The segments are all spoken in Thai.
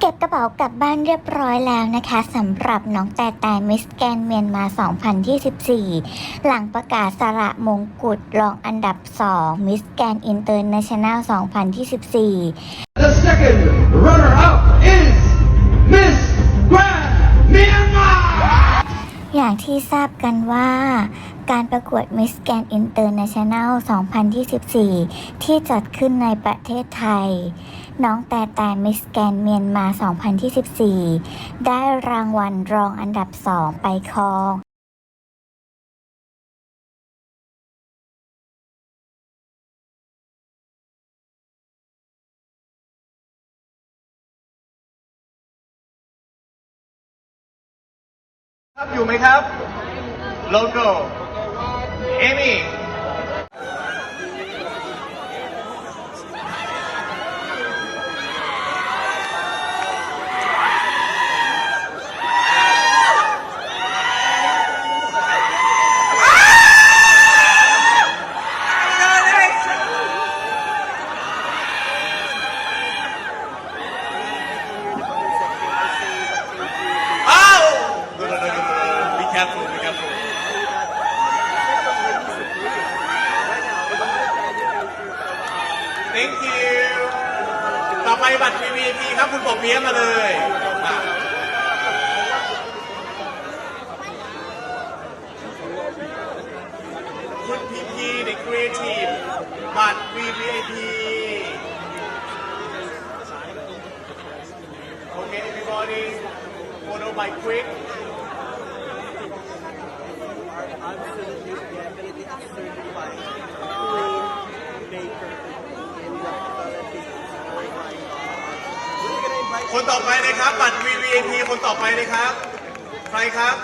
เก็บกระเป๋ากลับบ้านเรียบร้อยแล้วนะคะสำหรับน้องแต่แต่มิสแกนเมียนมา 2024 หลังประกาศสระมงกุฎรองอันดับ 2 มิสแกนอินเตอร์เนชั่นแนล 2024 The second runner-up is Miss Grand Myanmar. อย่างที่ทราบกันว่าการประกวด Miss Grand International 2024 ที่จัดขึ้นในประเทศไทย น้องแต่แต่ Miss Grand เมียนมา 2024 ได้รางวัลรองอันดับ2ไปครองครับอยู่ไหมครับ โลโก้ เอมี่ บัตร VVIP ครับคุณปอบเปี๊ยมาเลยคุณพีพีเด็กครีเอทีฟบัตร VVIP โอเค everybody photo by quick คนต่อไปเลยครับ บัตร VVIP คนต่อไปเลยครับ ใครครับ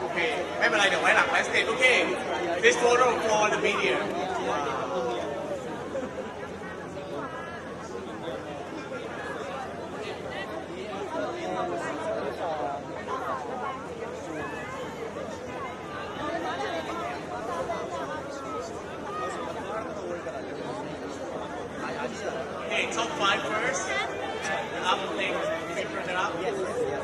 โอเค ไม่เป็นไร เดี๋ยวไว้หลังไลฟ์สเตจโอเค this photo for the media Okay, top five first. Up thing. Is it up? Yes, yes, yes.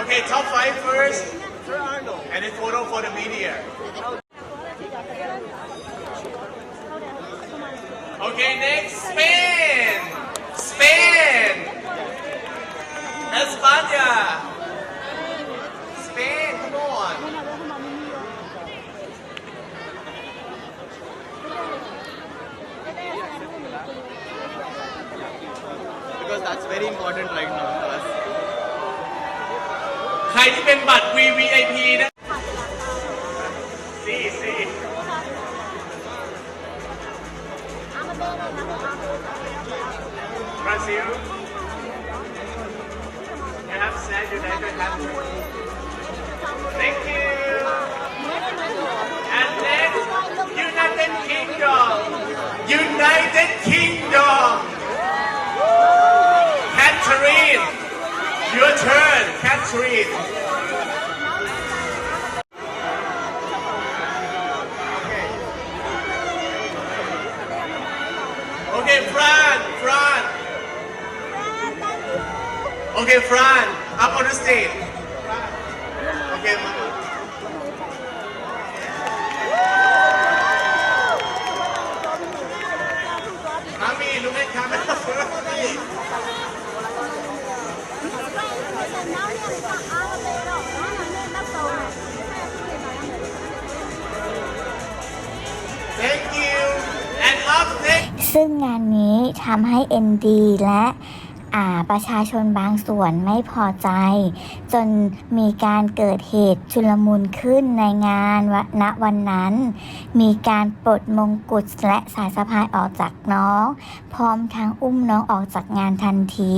Okay, top five first. And then photo for the media. Okay, next, Spain! Spain! España! Spain, come on! because that's very important right now for us. ใครที่เป็นบัตร VVIP นะ Brazil, you have said you never have. Thank you. And then, United Kingdom. United Kingdom. Catherine, your turn, Catherine. Fran, Fran. Okay, Fran, up on the stage. ซึ่งงานนี้ทำให้ ND และอาประชาชนบางส่วนไม่พอใจ จนมีการเกิดเหตุชุลมุนขึ้นในงานวณวันนั้น มีการปลดมงกุฎและสายสะพายออกจากน้อง พร้อมทั้งอุ้มน้องออกจากงานทันที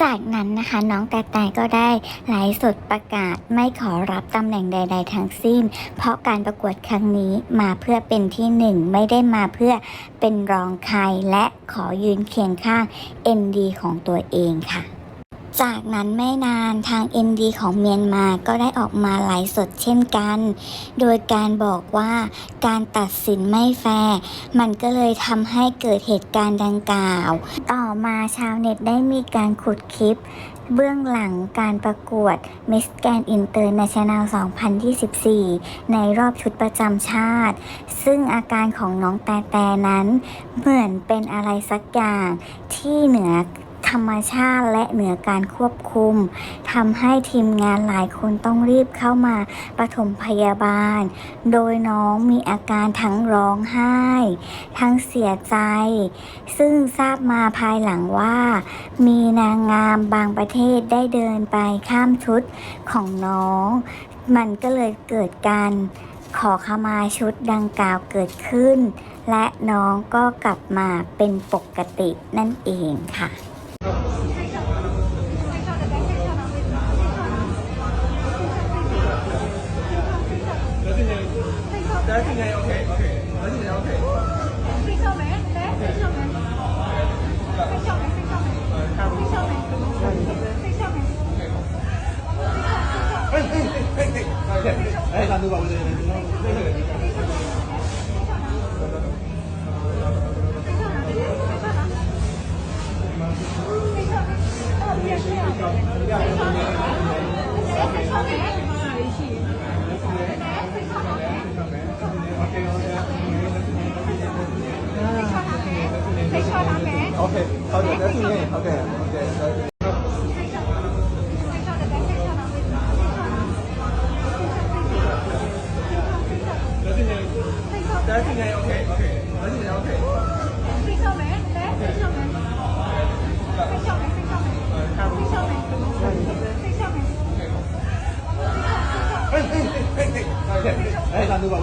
จากนั้นนะคะน้องแต่แต่ก็ได้ไลฟ์สดประกาศไม่ขอรับตำแหน่งใด ๆ ทั้งสิ้น เพราะการประกวดครั้งนี้มาเพื่อเป็นที่หนึ่งไม่ได้มาเพื่อเป็นรองใครและขอยืนเคียงข้าง MD ของตัวเองค่ะ จากนั้นไม่นานทาง ND ของเมียนมาก็ได้ออกมาไลฟ์สดเช่นกัน โดยการบอกว่าการตัดสินไม่แฟร์มันก็เลยทำให้เกิดเหตุการณ์ดังกล่าว ต่อมาชาวเน็ตได้มีการขุดคลิป เบื้องหลังการประกวด Miss Grand International 2024 ในรอบชุดประจำชาติ ซึ่งอาการของน้องแต่แต่นั้น เหมือนเป็นอะไรสักอย่างที่เหนือ รรมชาติและเหนือการควบคุมทำให้ทีมงานหลายคนต้องรีบเข้ามาปฐมพยาบาล โดยน้องมีอาการทั้งร้องไห้ ทั้งเสียใจ ซึ่งทราบมาภายหลังว่า มีนางงามบางประเทศได้เดินไปข้ามชุดของน้อง มันก็เลยเกิดการขอขมาชุดดังกล่าวเกิดขึ้น และน้องก็กลับมาเป็นปกตินั่นเองค่ะ 哎，OK，OK，没问题，OK。飞上面，飞上面，飞上面，飞上面，飞上面，飞上面，飞上面，哎，难度不大，不难，不难。OK，OK，得听，OK，OK，得听音。得听音。得听音，OK，OK，得听音，OK。听音没？没？听音没？听音没？听音没？听音没？听音没？嘿嘿嘿嘿嘿！哎，难度不大。